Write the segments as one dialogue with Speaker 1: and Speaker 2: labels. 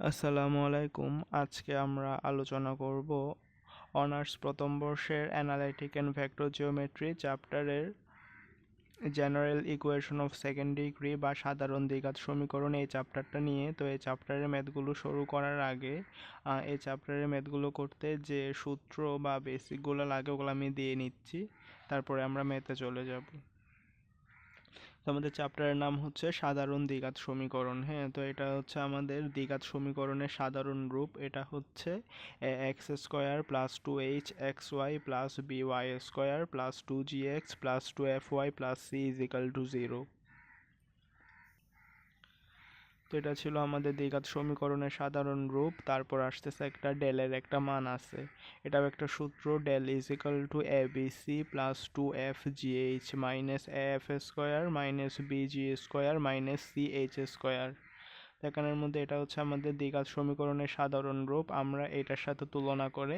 Speaker 1: আসসালামু আলাইকুম। আজকে আমরা আলোচনা করব অনার্স প্রথম বর্ষের অ্যানালাইটিক অ্যান্ড ভেক্টর জিওমেট্রি চ্যাপ্টারের general equation of second degree বা সাধারণ দ্বিঘাত সমীকরণ এই চ্যাপ্টারটা নিয়ে। তো এই চ্যাপ্টারের ম্যাথগুলো শুরু করার আগে এই চ্যাপ্টারের ম্যাথগুলো করতে যে সূত্র বা বেসিকগুলো লাগে ওগুলো আমি দিয়ে নিচ্ছি। তারপরে আমরা ম্যাথে চলে যাব। তো আমাদের চ্যাপ্টারের নাম হচ্ছে সাধারণ দ্বিঘাত সমীকরণ হ্যাঁ? তো এটা হচ্ছে আমাদের দ্বিঘাত সমীকরণের সাধারণ রূপ। এটা হচ্ছে x square plus two h x y plus b y square plus two g x plus two f y plus c is equal to zero তো এটা ছিল আমাদের দ্বিঘাত সমীকরণের সাধারণ রূপ। তারপর আসতেছে একটা ডেলের একটা মান আছে। এটাও একটা সূত্র del is to a b c plus two f g h minus f square minus b g square minus c h square এখানের মধ্যে এটা হচ্ছে আমাদের দ্বিঘাত সমীকরণের সাধারণ রূপ। আমরা এটার সাথে তুলনা করে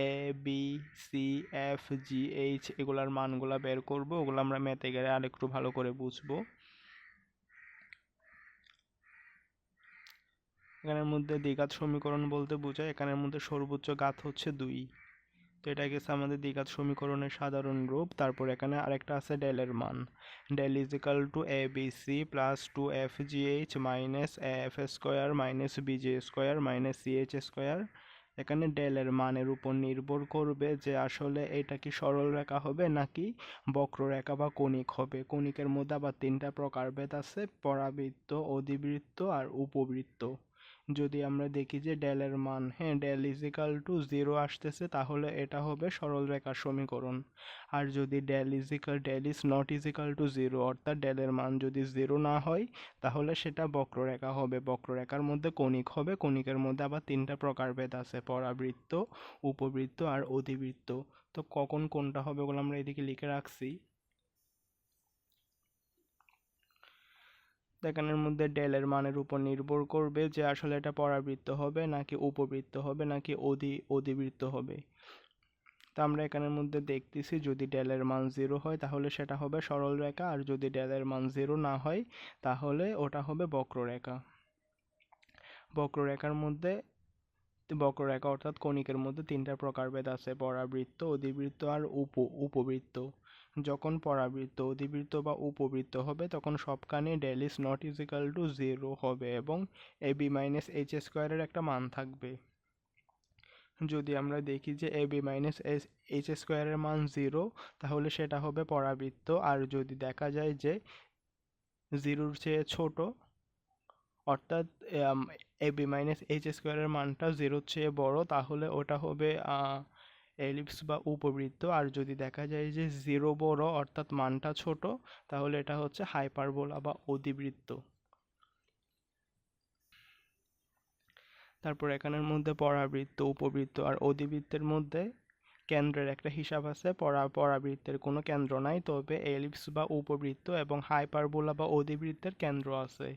Speaker 1: a b c f g h এগুলার মানগুলা বের করব। ওগুলো আমরা ম্যাথে গেলে আরেকটু ভালো করে বুঝব। এখানের মধ্যে দ্বিঘাত সমীকরণ বলতে বোঝায়, এখানের মধ্যে সর্বোচ্চ ঘাত হচ্ছে দুই। তো এটা গেছে আমাদের দ্বিঘাত সমীকরণের সাধারণ রূপ, তারপর এখানে আরেকটা আছে ডেলের মান। Del is equal to a b c plus two f g h minus f square minus b g square minus c h square এখানে ডেলের মানের উপর নির্ভর করবে যে আসলে এটা কি সরল রেখা হবে নাকি বক্ররেখা বা কণিক হবে। কণিকের মধ্যে আবার তিনটা প্রকারভেদ আছে, পরাবৃত্ত, অধিবৃত্ত আর উপবৃত্ত। যদি আমরা দেখি যে ডেলের মান হ্যাঁ ডেল ইজিক্যাল টু জিরো আসতেছে, তাহলে এটা হবে সরল রেখার সমীকরণ। আর যদি del is equal del is not is is equal to zero অর্থাৎ ডেলের মান যদি জিরো না হয়, তাহলে সেটা বক্ররেখা হবে। বক্ররেখার মধ্যে কণিক হবে, কণিকের মধ্যে আবার তিনটা প্রকারভেদ আছে, পরাবৃত্ত, উপবৃত্ত আর অধিবৃত্ত। তো কখন কোনটা হবে ওগুলো আমরা এদিকে লিখে রাখছি। এখানের মধ্যে ডেলের মানের উপর নির্ভর করবে যে আসলে এটা পরাবৃত্ত হবে নাকি উপবৃত্ত হবে নাকি অধি, অধিবৃত্ত হবে। তো আমরা এখানের মধ্যে দেখতেছি যদি ডেলের মান জিরো হয় তাহলে সেটা হবে সরল রেখা আর যদি ডেলের মান জিরো না হয় তাহলে ওটা হবে বক্ররেখা। বক্ররেখার মধ্যে বক্ররেখা অর্থাৎ কণিকের মধ্যে তিনটা প্রকারভেদ আছে, পরাবৃত্ত, অধিবৃত্ত আর উপ, উপবৃত্ত। যখন পরাবৃত্ত, অধিবৃত্ত বা উপবৃত্ত হবে, তখন সবখানে del is not is is equal to zero হবে এবং এ বি মাইনাস এইচ স্কোয়ারের একটা মান থাকবে। যদি আমরা দেখি যে a b minus s h স্কোয়ারের মান জিরো তাহলে সেটা হবে পরাবৃত্ত। আর যদি দেখা যায় যে জিরোর চেয়ে ছোট অর্থাৎ এ বি মাইনাস এইচ স্কোয়ারের মানটা জিরোর চেয়ে বড়, তাহলে ওটা হবে এলিপস বা উপবৃত্ত। আর যদি দেখা যায় যে জিরো বড়, অর্থাৎ মানটা ছোট, তাহলে এটা হচ্ছে হাইপারবোলা বা অধিবৃত্ত। তারপর এখানের মধ্যে পরাবৃত্ত, উপবৃত্ত আর অধিবৃত্তের মধ্যে কেন্দ্রের একটা হিসাব আছে, পরা, পরাবৃত্তের কোনো কেন্দ্র নাই, তবে এলিপস বা উপবৃত্ত এবং হাইপারবোলা বা অধিবৃত্তের কেন্দ্র আছে।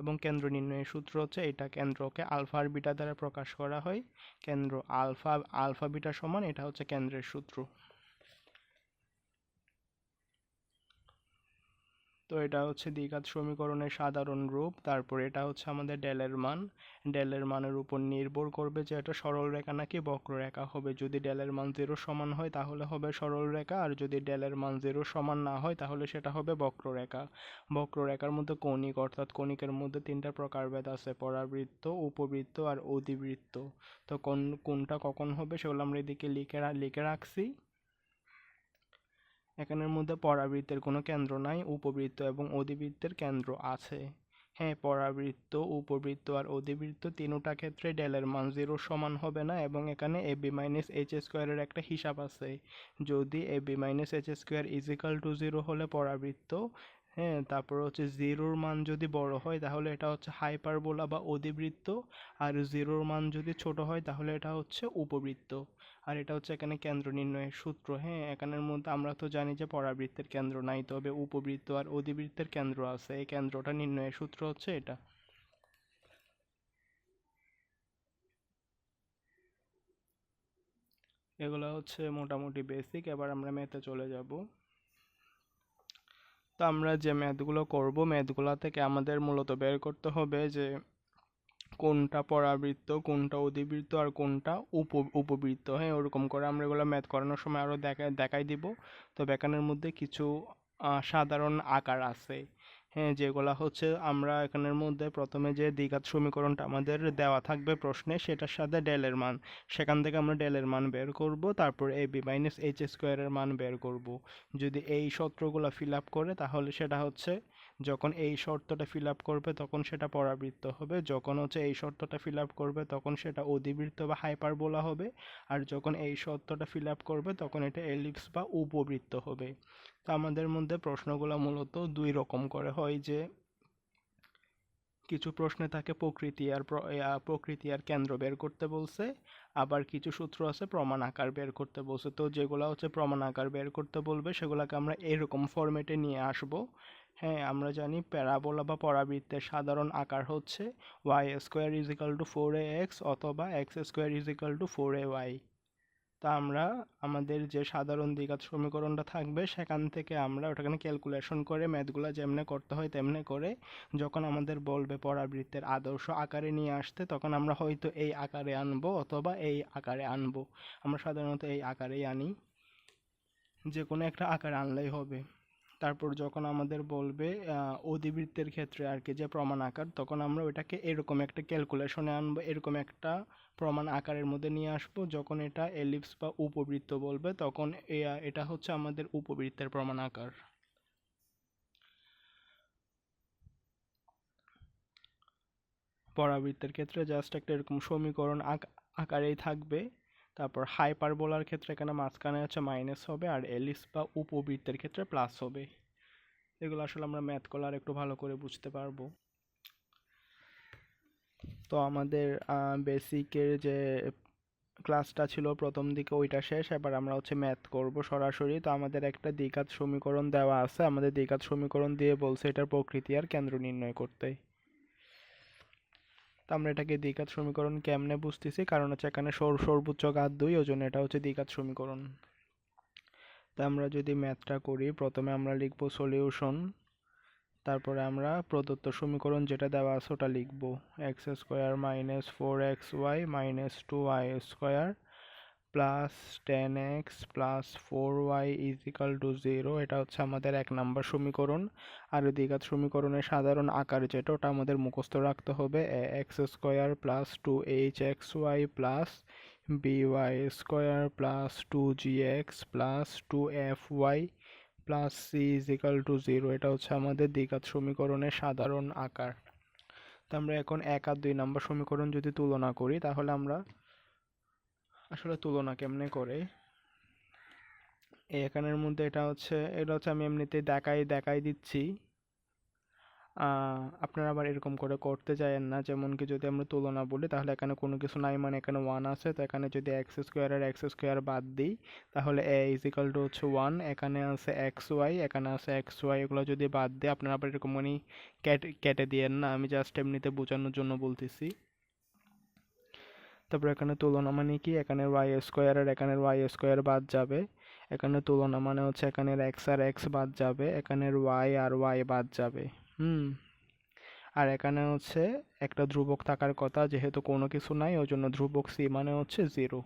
Speaker 1: এবং কেন্দ্র নির্ণয়ের সূত্র হচ্ছে এটা কেন্দ্রকে আলফা আর বিটা দ্বারা প্রকাশ করা হয়। কেন্দ্র আলফা আলফা, বিটা সমান, এটা হচ্ছে কেন্দ্রের সূত্র। তো এটা হচ্ছে দ্বিঘাত সমীকরণের সাধারণ রূপ। তারপর এটা হচ্ছে আমাদের ডেলের মান। ডেলের মানের উপর নির্ভর করবে যে এটা সরল রেখা নাকি বক্ররেখা হবে। যদি ডেলের মান জিরো সমান হয় তাহলে হবে সরল রেখা, আর যদি ডেলের মান জিরো সমান না হয় তাহলে সেটা হবে বক্ররেখা বক্ররেখার মধ্যে কৌণিক, অর্থাৎ কৌণিকের মধ্যে তিনটা প্রকারভেদ আছে, পরাবৃত্ত, উপবৃত্ত আর অধিবৃত্ত। তো কোন, কোনটা কখন হবে সেগুলো আমরা এদিকে লিখে লিখে রাখছি। এখানের মধ্যে পরাবৃত্তের কোনো কেন্দ্র নাই, উপবৃত্ত এবং অধিবৃত্তের কেন্দ্র আছে। হ্যাঁ পরাবৃত্ত, উপবৃত্ত আর অধিবৃত্ত তিনোটা ক্ষেত্রে ডেলের মান জিরো সমান হবে না এবং এখানে এ বি মাইনাস এইচ স্কোয়ারের একটা হিসাব আছে। যদি a b minus h square is equal to zero হলে পরাবৃত্ত হ্যাঁ তারপর হচ্ছে জিরোর মান যদি বড় হয়, তাহলে এটা হচ্ছে হাইপারবোলা বা অধিবৃত্ত। আর জিরোর মান যদি ছোট হয়, তাহলে এটা হচ্ছে উপবৃত্ত। আর এটা হচ্ছে এখানে কেন্দ্র নির্ণয়ের সূত্র। হ্যাঁ এখানের মধ্যে আমরা তো জানি যে পরাবৃত্তের কেন্দ্র নাই, তবে উপবৃত্ত আর অধিবৃত্তের কেন্দ্র আছে। এই কেন্দ্রটা নির্ণয়ের সূত্র হচ্ছে এটা। এগুলো হচ্ছে মোটামুটি বেসিক এবার আমরা ম্যাথে চলে যাব। তো আমরা যে ম্যাথগুলো করব, ম্যাথগুলো থেকে আমাদের মূলত বের করতে হবে যে কোনটা পরাবৃত্ত, কোনটা অধিবৃত্ত আর কোনটা উপ, উপবৃত্ত। হ্যাঁ ওরকম করে আমরা এগুলো ম্যাথ করানোর সময় আরও দেখা, দেখাই দিব। তো এখানের মধ্যে কিছু সাধারণ আকার আছে। যেগুলা হচ্ছে আমরা এখানের মধ্যে প্রথমে যে দ্বিঘাত সমীকরণটা আমাদের দেওয়া থাকবে প্রশ্নে, সেটার সাথে ডেলের মান। সেখান থেকে আমরা ডেলের মান বের করব, তারপর এ বি মাইনাস এইচ স্কোয়ারের মান বের করব। যদি এই সত্রগুলো ফিল আপ করে, তাহলে সেটা হচ্ছে যখন এই শর্তটা ফিল আপ করবে তখন সেটা পরাবৃত্ত হবে। যখন হচ্ছে এই শর্তটা ফিল আপ করবে তখন সেটা অধিবৃত্ত বা হাইপারবোলা হবে। আর যখন এই শর্তটা ফিল আপ করবে তখন এটা এলিপস বা উপবৃত্ত হবে। তো আমাদের মধ্যে প্রশ্নগুলো মূলত দুই রকম করে। হয় যে, কিছু প্রশ্নে থাকে প্রকৃতি আর প্রকৃতি আর কেন্দ্র বের করতে বলছে। আবার কিছু সূত্র আছে প্রমাণ আকার বের করতে বলছে। তো যেগুলো হচ্ছে প্রমাণ আকার বের করতে বলবে সেগুলোকে আমরা এরকম ফরম্যাটে নিয়ে আসব। হ্যাঁ আমরা জানি প্যারাবোলা বা পরাবৃত্তের সাধারণ আকার হচ্ছে y square is equal to four a x অথবা x square is equal to four a y তা আমরা, আমাদের যে সাধারণ দ্বিঘাত সমীকরণটা থাকবে, সেখান থেকে আমরা ওটাকে ক্যালকুলেশন করে ম্যাথগুলো যেমনে করতে হয় তেমনি করে যখন আমাদের বলবে পরাবৃত্তের আদর্শ আকারে নিয়ে আসতে, তখন আমরা হয়তো এই আকারে আনব অথবা এই আকারে আনব। আমরা সাধারণত এই আকারেই আনি। যে কোনো একটা আকারে আনলেই হবে। তারপর যখন আমাদের বলবে অধিবৃত্তের ক্ষেত্রে আর কি যে প্রমাণ আকার, তখন আমরা ওইটাকে এরকম একটা ক্যালকুলেশনে আনব, এরকম একটা প্রমাণ আকারের মধ্যে নিয়ে আসব। যখন এটা এলিপস বা উপবৃত্ত বলবে, তখন এটা হচ্ছে আমাদের উপবৃত্তের প্রমাণ আকার। পরাবৃত্তের ক্ষেত্রে জাস্ট একটা এরকম সমীকরণ আক- আকারেই থাকবে। তারপর হাইপার হাইপারবোলার ক্ষেত্রে এখানে মাঝখানে হচ্ছে মাইনাস হবে আর এলিস বা উপবৃত্তের ক্ষেত্রে প্লাস হবে। এগুলো আসলে আমরা ম্যাথ করলে আর একটু ভালো করে বুঝতে পারব। তো আমাদের বেসিকের যে ক্লাসটা ছিল প্রথম দিকে ওইটা শেষ, এবার আমরা হচ্ছে ম্যাথ করব সরাসরি। তো আমাদের একটা দ্বিঘাত সমীকরণ দেওয়া আছে। আমাদের দ্বিঘাত সমীকরণ দিয়ে বলছে এটার প্রকৃতি আর কেন্দ্র নির্ণয় করতে। তো আমরা এটাকে দ্বিঘাত সমীকরণ কেমনে বুঝতেছি? কারণ হচ্ছে এখানে সর- সর্বোচ্চ ঘাত দুই, ওই জন্য এটা হচ্ছে দ্বিঘাত সমীকরণ। তো আমরা যদি ম্যাথটা করি, প্রথমে আমরা লিখব সলিউশন তারপরে আমরা প্রদত্ত সমীকরণ যেটা দেওয়া আছে ওটা লিখব। X square minus four x y minus two y square plus ten x plus four y is equal to zero এটা হচ্ছে আমাদের এক নাম্বার সমীকরণ। আর দ্বিঘাত সমীকরণের সাধারণ আকার যেটা, ওটা আমাদের মুখস্থ রাখতে হবে। X square plus two h x y plus b y square plus two g x plus two f y plus c is equal to zero এটা হচ্ছে আমাদের দ্বিঘাত সমীকরণের সাধারণ আকার। তো আমরা এখন এক আর দুই নাম্বার সমীকরণ যদি তুলনা করি, তাহলে আমরা আসলে তুলনা কেমনে করে? এই এখানের মধ্যে এটা হচ্ছে এটা হচ্ছে আমি এমনিতে দেখাই দেখাই দিচ্ছি। আপনারা আবার এরকম করে করতে চাইেন না। যেমন কি যদি আমরা তুলনা বলি, তাহলে এখানে কোনো কিছু নাই। মানে এখানে ওয়ান আছে, তো এখানে যদি এক্স স্কোয়ার আর এক্স স্কোয়ার বাদ দিই, তাহলে এ ইজ ইকাল টু হচ্ছে ওয়ান এখানে আছে এক্স ওয়াই এখানে আছে এক্স ওয়াই এগুলো যদি বাদ দিই, আপনারা আবার এরকম মানে কেটে কেটে দিয়েন না। আমি জাস্ট এমনিতে বোঝানোর জন্য বলতেছি। তারপর এখানে তুলনা মানে কি? এখানে ওয়াই স্কোয়ার আর এখানের ওয়াই স্কোয়ার বাদ যাবে। এখানে তুলনা মানে হচ্ছে এখানের এক্স আর এক্স বাদ যাবে। এখানের ওয়াই আর ওয়াই বাদ যাবে। হুম। আর এখানে হচ্ছে একটা ধ্রুবক থাকার কথা, যেহেতু কোনো কিছু নাই, ওই জন্য ধ্রুবক সি মানে হচ্ছে জিরো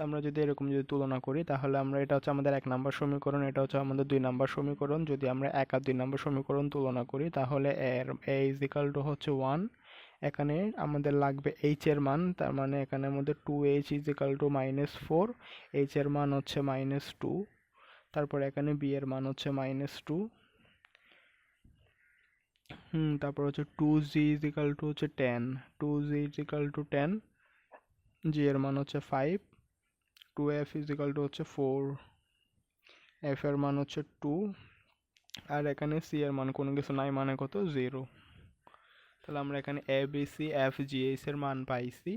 Speaker 1: আমরা যদি এরকম যদি তুলনা করি, তাহলে আমরা এটা হচ্ছে আমাদের এক নাম্বার সমীকরণ, এটা হচ্ছে আমাদের দুই নাম্বার সমীকরণ। যদি আমরা এক আর দুই নাম্বার সমীকরণ তুলনা করি, তাহলে এর এ ইজ ইকাল টু হচ্ছে ওয়ান এখানে আমাদের লাগবে এইচ এর মান, তার মানে এখানে আমাদের two h is equal to minus four h এর মান হচ্ছে মাইনাস টু তারপর এখানে বি এর মান হচ্ছে মাইনাস টু হুম, তারপর হচ্ছে two g is equal to হচ্ছে ten two g is equal to ten g এর মান হচ্ছে five two f is equal to হচ্ছে ফোর এফ এর মান হচ্ছে টু আর এখানে সি এর মান কোনো কিছু নাই মানে কত? জিরো তাহলে আমরা এখানে a b c f g h এর মান পাইছি।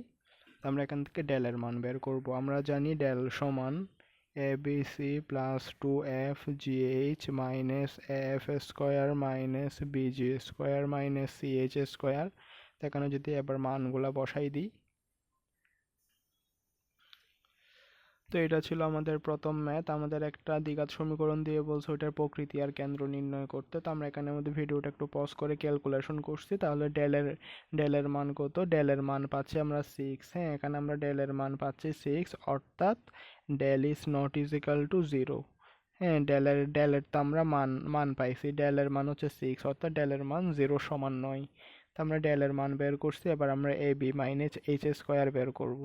Speaker 1: আমরা এখান থেকে ডেল এর মান বের করব। আমরা জানি ডেল সমান a b c plus two f g h minus f square minus b g square minus c h square এখানে যদি এবার মানগুলা বসাই দিই তো এটা ছিল আমাদের প্রথম ম্যাথ। আমাদের একটা দ্বিঘাত সমীকরণ দিয়ে বলছে ওইটার প্রকৃতি আর কেন্দ্র নির্ণয় করতে। তো আমরা এখানে আমাদের ভিডিওটা একটু পজ করে ক্যালকুলেশন করছি। তাহলে ডেলের ডেলের মান কত? ডেলের মান পাচ্ছি আমরা সিক্স হ্যাঁ এখানে আমরা ডেলের মান পাচ্ছি সিক্স অর্থাৎ del is not is equal to zero হ্যাঁ ডেলের ডেলের তো আমরা মান মান পাইছি। ডেলের মান হচ্ছে সিক্স অর্থাৎ ডেলের মান জিরো সমান নয়। তো আমরা ডেলের মান বের করছি। এবার আমরা a b minus h square বের করব।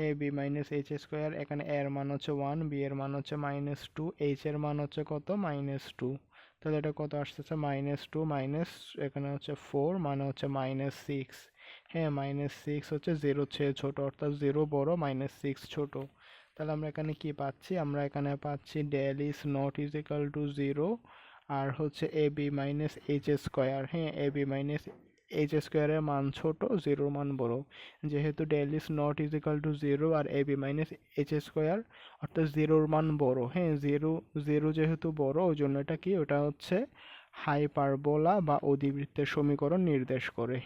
Speaker 1: A b minus h square এখানে এর মান হচ্ছে ওয়ান বি এর মান হচ্ছে মাইনাস টু এইচ এর মান হচ্ছে কত? মাইনাস টু তাহলে এটা কত আসতেছে? মাইনাস টু মাইনাস এখানে হচ্ছে ফোর মানে হচ্ছে মাইনাস সিক্স হ্যাঁ মাইনাস সিক্স হচ্ছে জিরো চেয়ে ছোটো, অর্থাৎ জিরো বড় মাইনাস সিক্স ছোটো। তাহলে আমরা এখানে কি পাচ্ছি? আমরা এখানে পাচ্ছি del is not is equal to zero আর হচ্ছে a b minus h square হ্যাঁ এ বি মাইনাস এইচ স্কোয়ারের মান ছোট জিরোর মান বড়। যেহেতু del is not is equal to zero R a b minus h square অর্থাৎ জিরোর মান বড়। হ্যাঁ জিরো জিরো যেহেতু বড় ওই জন্য এটা কি? ওটা হচ্ছে হাইপারবোলা বা অধিবৃত্তের সমীকরণ নির্দেশ করে।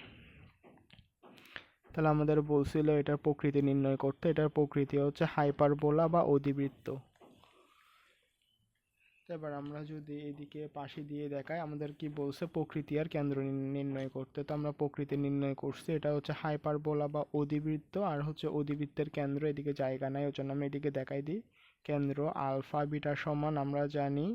Speaker 1: তাহলে আমাদের বলছিল এটার প্রকৃতি নির্ণয় করতে। এটার প্রকৃতি হচ্ছে হাইপারবোলা বা অধিবৃত্ত। এবার আমরা যদি এদিকে পাশে দিয়ে দেখাই, আমাদের কি বলছে? প্রকৃতি আর কেন্দ্র নির্ণয় করতে। তো আমরা প্রকৃতি নির্ণয় করছি, এটা হচ্ছে হাইপার হাইপারবোলা বা অধিবৃত্ত আর হচ্ছে অধিবৃত্তের কেন্দ্র, এদিকে জায়গা নাই, ওই জন্য আমি এদিকে দেখাই দিই। কেন্দ্র আলফা, বিটা সমান, আমরা জানি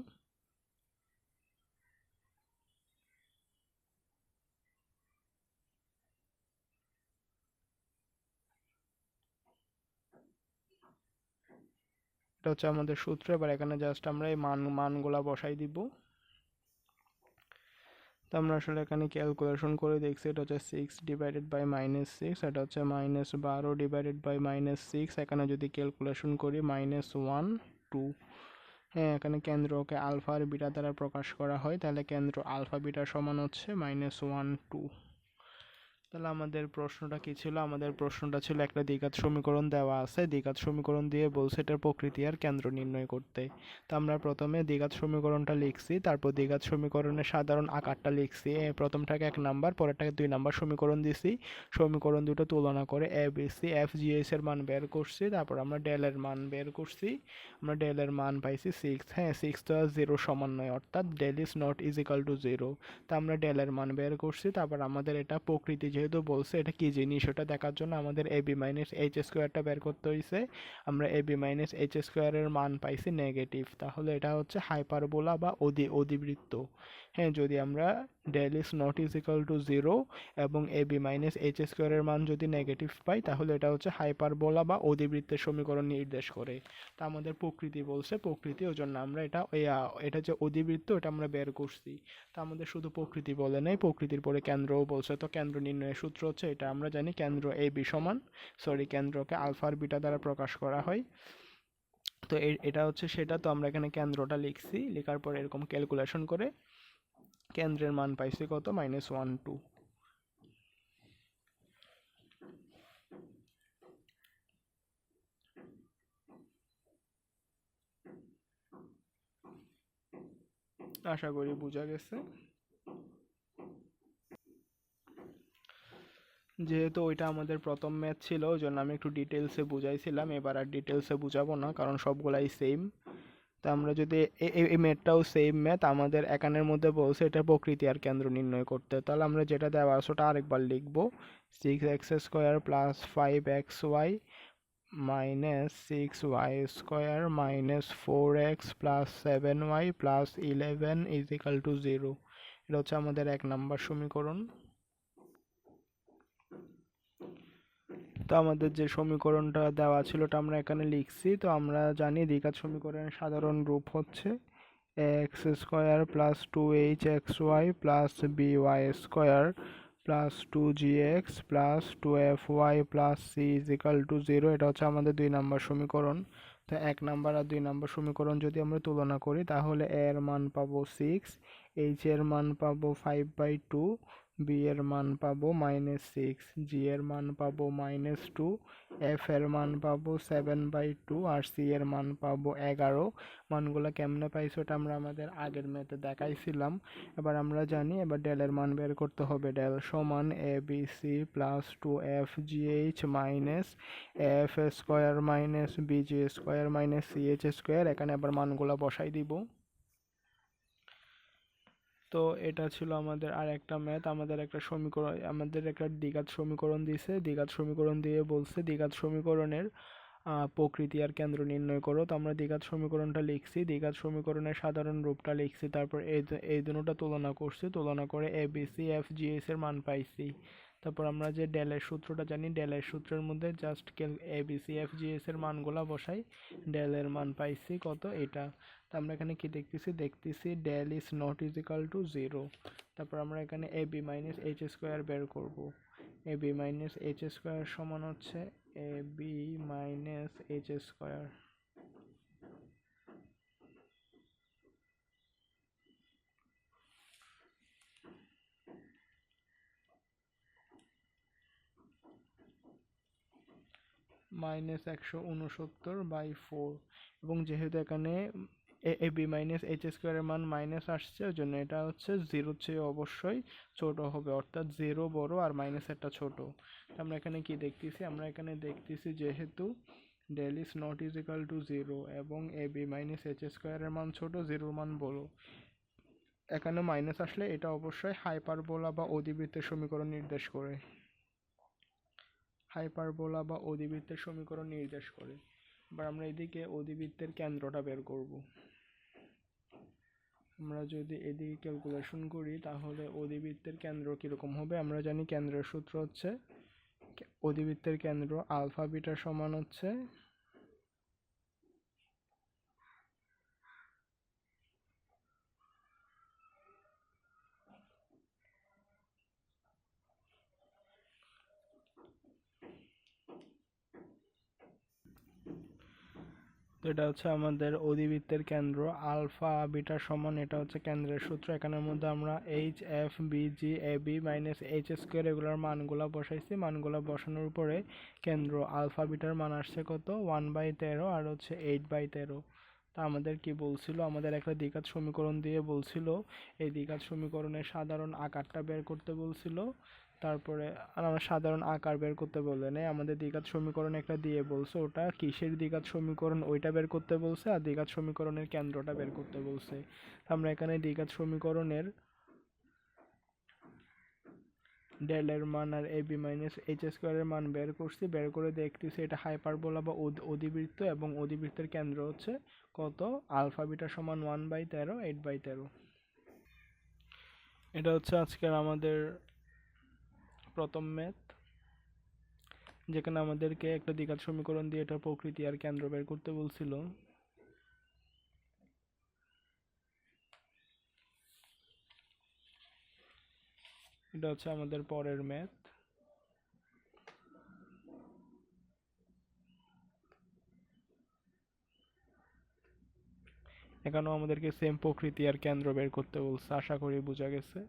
Speaker 1: এটা হচ্ছে আমাদের সূত্র, এবার এখানে জাস্ট আমরা এই মান, মানগুলা বসাই দিব। তো আমরা আসলে এখানে ক্যালকুলেশন করে দেখছি, এটা হচ্ছে six divided by minus six এটা হচ্ছে মাইনাস বারো ডিভাইডেড বাই মাইনাস সিক্স এখানে যদি ক্যালকুলেশন করি মাইনাস ওয়ান টু হ্যাঁ এখানে কেন্দ্রকে আলফা আর বিটা দ্বারা প্রকাশ করা হয়, তাহলে কেন্দ্র আলফা বিটা সমান হচ্ছে মাইনাস ওয়ান টু তাহলে আমাদের প্রশ্নটা কি ছিল? আমাদের প্রশ্নটা ছিল একটা দ্বিঘাত সমীকরণ দেওয়া আছে। দ্বিঘাত সমীকরণ দিয়ে বলছে এটার প্রকৃতি আর কেন্দ্র নির্ণয় করতে। তো আমরা প্রথমে দ্বিঘাত সমীকরণটা লিখছি, তারপর দ্বিঘাত সমীকরণের সাধারণ আকারটা লিখছি। প্রথমটাকে এক নাম্বার, পরেরটাকে দুই নাম্বার সমীকরণ দিছি। সমীকরণ দুটো তুলনা করে a, b, c, f, g s এর মান বের করছি। তারপর আমরা ডেলের মান বের করছি। আমরা ডেলের মান পাইছি সিক্স। হ্যাঁ সিক্স তো জিরো সমান নয় অর্থাৎ del is not is equal to zero. তা আমরা ডেলের মান বের করছি। তারপর আমাদের এটা প্রকৃতি যেহেতু বলছে এটা কি জিনিস? ওটা দেখার জন্য আমাদের এ বি মাইনাস এইচ স্কোয়ারটা বের করতে হয়েছে আমরা এ বি মাইনাস এইচ স্কোয়ারের মান পাইছি নেগেটিভ তাহলে এটা হচ্ছে হাইপারবোলা বা অধি, অধিবৃত্ত। হ্যাঁ যদি আমরা del is not is equal to zero এবং এ বি মাইনাস এইচ স্কোয়ারের মান যদি নেগেটিভ পাই, তাহলে এটা হচ্ছে হাইপারবোলা বা অধিবৃত্তের সমীকরণ নির্দেশ করে। তা আমাদের প্রকৃতি বলছে, প্রকৃতি ওই জন্য আমরা এটা এটা যে অধিবৃত্ত, এটা আমরা বের করছি। তা আমাদের শুধু প্রকৃতি বলে নেই, প্রকৃতির পরে কেন্দ্রও বলছে। তো কেন্দ্র নির্ণয়ের সূত্র হচ্ছে এটা, আমরা জানি কেন্দ্র এ বি সমান সরি কেন্দ্রকে আলফার বিটা দ্বারা প্রকাশ করা হয়। তো এটা হচ্ছে সেটা, তো আমরা এখানে কেন্দ্রটা লিখছি, লেখার পর এরকম ক্যালকুলেশন করে। কেন্দ্রের মান পাইছি কত? মাইনাস ওয়ান টু আশা করি বোঝা গেছে। যেহেতু ওইটা আমাদের প্রথম ম্যাথ ছিল, ওই জন্য আমি একটু ডিটেলসে বুঝাইছিলাম। এবার আর ডিটেলসে বুঝাবো না, কারণ সবগুলাই সেম তা আমরা যদি এই ম্যাথটাও সেম ম্যাথ আমাদের একানের মধ্যে বলছে এটা প্রকৃতি আর কেন্দ্র নির্ণয় করতে। তাহলে আমরা যেটা দেওয়া আছে ওটা আরেকবার লিখব। Six x square plus five x y minus six y square minus four x plus seven y plus eleven is to zero এটা হচ্ছে আমাদের এক নাম্বার সমীকরণ। তো আমাদের যে সমীকরণটা দেওয়া ছিল ওটা আমরা এখানে লিখছি। তো আমরা জানি দ্বিঘাত সমীকরণের সাধারণ রূপ হচ্ছে x square plus two h x y plus b y square plus two g x plus two f y plus c is equal to zero এটা হচ্ছে আমাদের দুই নম্বর সমীকরণ। তো এক নাম্বার আর দুই নম্বর সমীকরণ যদি আমরা তুলনা করি, তাহলে এর মান পাবো সিক্স এইচ এর মান পাবো ফাইভ বাই টু বি এর মান পাবো মাইনাস সিক্স জি এর মান পাবো মাইনাস টু এফ এর মান পাবো সেভেন বাই টু আর সি এর মান পাবো এগারো। মানগুলো কেমনে পাইছি ওটা আমরা আমাদের আগের মেতে দেখাইছিলাম। এবার আমরা জানি, এবার ডেলের মান বের করতে হবে ডেল সমান a b c plus two f g h minus f square minus b g square minus c h square এখানে আবার মানগুলো বসাই দিব। তো এটা ছিল আমাদের আর একটা ম্যাথ, আমাদের একটা সমীকরণ, আমাদের একটা দ্বিঘাত সমীকরণ দিয়েছে দ্বিঘাত সমীকরণ দিয়ে বলছে, দ্বিঘাত সমীকরণের প্রকৃতি আর কেন্দ্র নির্ণয় করো। তো আমরা দ্বিঘাত সমীকরণটা লিখছি, দ্বিঘাত সমীকরণের সাধারণ রূপটা লিখছি, তারপর এই এই দুটোটা তুলনা করছি, তুলনা করে a b c f g এর মান পাইছি। তারপর আমরা যে ডেলের সূত্রটা জানি, ডেলের সূত্রের মধ্যে just cane a b c f g s এর মানগুলা বসাই, ডেলের মান পাইছি কত এটা। তো আমরা এখানে কি দেখতেছি? দেখতেছি del is not is to zero তারপর আমরা এখানে a b minus h square বের করব। A b minus h square সমান হচ্ছে a b minus h square minus একশো উনসত্তর বাই ফোর এবং যেহেতু এখানে এ বি মাইনাস এইচ স্কোয়ারের মান মাইনাস আসছে ওই জন্য এটা হচ্ছে জিরোর চেয়ে অবশ্যই ছোট হবে, অর্থাৎ জিরো বড় আর মাইনাস একটা ছোট। আমরা এখানে কি দেখতেছি? আমরা এখানে দেখতেছি যেহেতু del is not is equal to zero এবং এ বি মাইনাস এইচ স্কোয়ারের মান ছোট জিরোর মান বড়। এখানে মাইনাস আসলে এটা অবশ্যই হাইপারবোলা বা অধিবৃত্তের সমীকরণ নির্দেশ করে। হাইপারবোলা বা অধিবৃত্তের সমীকরণ নির্দেশ করে। এবার আমরা এদিকে অধিবৃত্তের কেন্দ্রটা বের করব। আমরা যদি এদিকে ক্যালকুলেশন করি, তাহলে অধিবৃত্তের কেন্দ্র কীরকম হবে? আমরা জানি কেন্দ্রের সূত্র হচ্ছে অধিবৃত্তের কেন্দ্র আলফা বিটা সমান হচ্ছে এটা হচ্ছে আমাদের অধিবৃত্তের কেন্দ্র, আলফা, বিটা সমান, এটা হচ্ছে কেন্দ্রের সূত্র। এখানের মধ্যে আমরা h f b g a b minus h square এগুলোর মানগুলা বসাইছি। মানগুলা বসানোর পরে কেন্দ্র আলফা, বিটার মান আসছে কত? ওয়ান বাই তেরো আর হচ্ছে এইট বাই তেরো। তা আমাদের কি বলছিল? আমাদের একটা দ্বিঘাত সমীকরণ দিয়ে বলছিল। এই দ্বিঘাত সমীকরণের সাধারণ আকারটা বের করতে বলছিল। তারপরে আর আমরা সাধারণ আকার বের করতে বলে নেই। আমাদের দ্বিঘাত সমীকরণ একটা দিয়ে বলছে ওটা। কিসের দ্বিঘাত সমীকরণ? ওইটা বের করতে বলছে আর দ্বিঘাত সমীকরণের কেন্দ্রটা বের করতে বলছে। আমরা এখানে দ্বিঘাত সমীকরণের ডেলের মান আর এ বি মাইনাস এইচ স্কোয়ারের মান বের করছি। বের করে দেখতেছি এটা হাইপারবোলা বা অধি- অধিবৃত্ত এবং অধিবৃত্তের কেন্দ্র হচ্ছে কত? আলফা বিটা সমান ওয়ান বাই তেরো এইট বাই তেরো। এটা হচ্ছে আজকের আমাদের প্রথম ম্যাথ যেখানে আমাদেরকে একটা দ্বিঘাত সমীকরণ দিয়ে এটার প্রকৃতি আর কেন্দ্র বের করতে বলছিল। এটা হচ্ছে আমাদের পরের ম্যাথ এখানেও আমাদেরকে সেম প্রকৃতি আর কেন্দ্র বের করতে বলছে, আশা করি বোঝা গেছে।